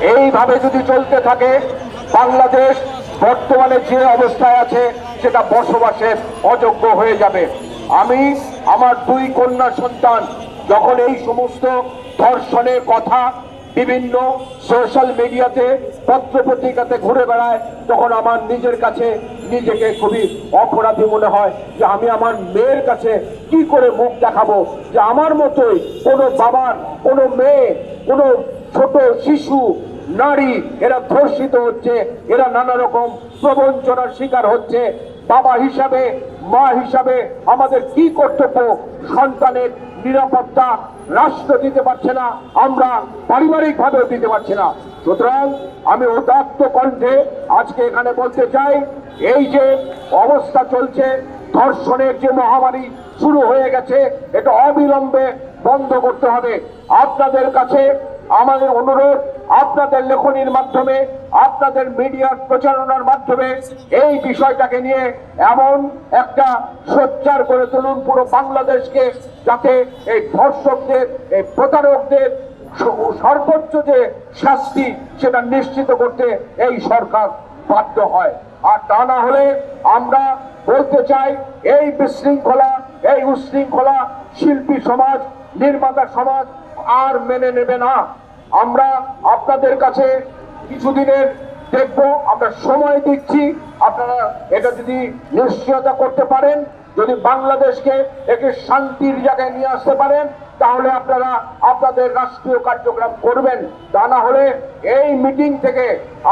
এইভাবে যদি চলতে থাকে, বাংলাদেশ বর্তমানে যে অবস্থায় আছে, সেটা বসবাসের অযোগ্য হয়ে যাবে। আমি আমার দুই কন্যা সন্তান, যখন এই সমস্ত ধর্ষণের কথা বিভিন্ন সোশ্যাল মিডিয়াতে পত্র পত্রিকাতে ঘুরে বেড়ায়, তখন আমার নিজের কাছে নিজেকে খুবই অপরাধী মনে হয় যে আমি আমার মেয়ের কাছে কি করে মুখ দেখাবো? যে আমার মতোই কোনো বাবার, কোনো মেয়ে, কোনো ছোট শিশু, নারী, এরা ধর্ষিত হচ্ছে, এরা নানা রকম প্রবঞ্চনার শিকার হচ্ছে। বাবা হিসাবে, মা হিসাবে আমাদের কি কর্তব্য? সন্তানের নিরাপত্তা রাষ্ট্র দিতে পারছে না, আমরা পারিবারিক ভাবেও দিতে পারছি না। সুতরাং আমি উদাত্ত কণ্ঠে আজকে এখানে বলতে চাই, এই যে অবস্থা চলছে, ধর্ষণের যে মহামারী শুরু হয়ে গেছে, এটা অবিলম্বে বন্ধ করতে হবে। আপনাদের কাছে আমাদের অনুরোধ, আপনাদের লেখনির মাধ্যমে, আপনাদের মিডিয়ার প্রচারণার মাধ্যমে এই বিষয়টাকে নিয়ে এমন একটা সোচ্চার করে তুলুন পুরো বাংলাদেশকে, যাতে এই ধর্ষকদের, এই প্রতারকদের সর্বোচ্চ যে শাস্তি সেটা নিশ্চিত করতে এই সরকার বাধ্য হয়। আর তা না হলে আমরা বলতে চাই, এই বিশৃঙ্খলা, এই উশৃঙ্খলা শিল্পী সমাজ, নির্মাতা সমাজ আর মেনে নেবে না। আমরা আপনাদের কাছে কিছুদিনের দেখব, আমরা সময় দিচ্ছি। আপনারা এটা যদি নিশ্চয়তা করতে পারেন, যদি বাংলাদেশকে একটি শান্তির জায়গায় নিয়ে আসতে পারেন, তাহলে আপনারা আপনাদের রাষ্ট্রীয় কার্যক্রম করবেন। তা না হলে এই মিটিং থেকে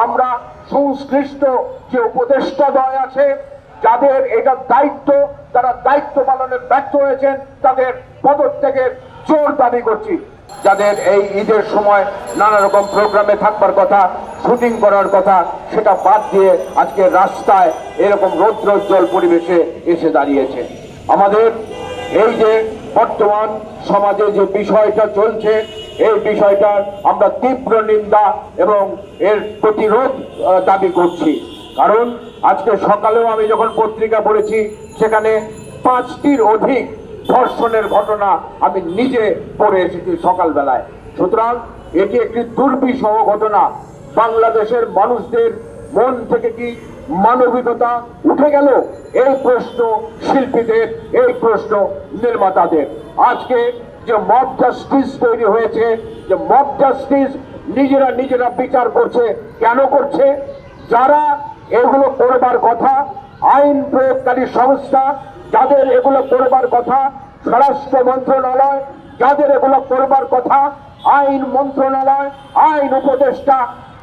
আমরা সংশ্লিষ্ট যে উপদেষ্টা দয় আছে, যাদের এটা দায়িত্ব, তারা দায়িত্ব পালনে ব্যর্থ হয়েছেন, তাদের পদত্যাগের জোর দাবি করছি। যাদের এই ঈদের সময় নানা রকম প্রোগ্রামে থাকবার কথা, শুটিং করার কথা, সেটা বাদ দিয়ে আজকে রাস্তায় এরকম রৌদ্রোজ্জ্বল পরিবেশে এসে দাঁড়িয়েছে। আমাদের এই যে বর্তমান সমাজে যে বিষয়টা চলছে, এই বিষয়টার আমরা তীব্র নিন্দা এবং এর প্রতিরোধ দাবি করছি। কারণ আজকে সকালেও আমি যখন পত্রিকা পড়েছি, সেখানে পাঁচটির অধিক ধর্ষণের ঘটনা আমি নিজে পড়ে এসেছি সকালবেলায়। সুতরাং এটি একটি দুর্বিষহ ঘটনা। বাংলাদেশের মানুষদের মন থেকে কি মানবিকতা উঠে গেল? এই প্রশ্ন শিল্পীদের, এই প্রশ্ন নির্মাতাদের। আজকে যে মব জাস্টিস তৈরি হয়েছে, যে মব জাস্টিস নিজেরা নিজেরা বিচার করছে, কেন করছে? যারা এগুলো করবার কথা, আইন প্রয়োগকারী সংস্থা যাদের এগুলো করবার কথা স্বরাষ্ট্র মন্ত্রণালয়, যাদের এগুলো করবার কথা আইন মন্ত্রণালয়, আইন উপদেষ্টা,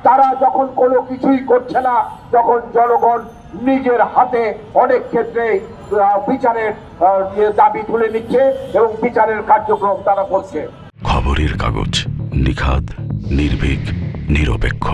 তারা যখন কোনো কিছুই করছে না, তখন জনগণ নিজের হাতে অনেক ক্ষেত্রে বিচারের ইয়ে দাবি তুলে নিচ্ছে এবং বিচারের কার্যক্রম তারা করছে। খবরের কাগজ নিখাদ, নির্ভীক, নিরপেক্ষ।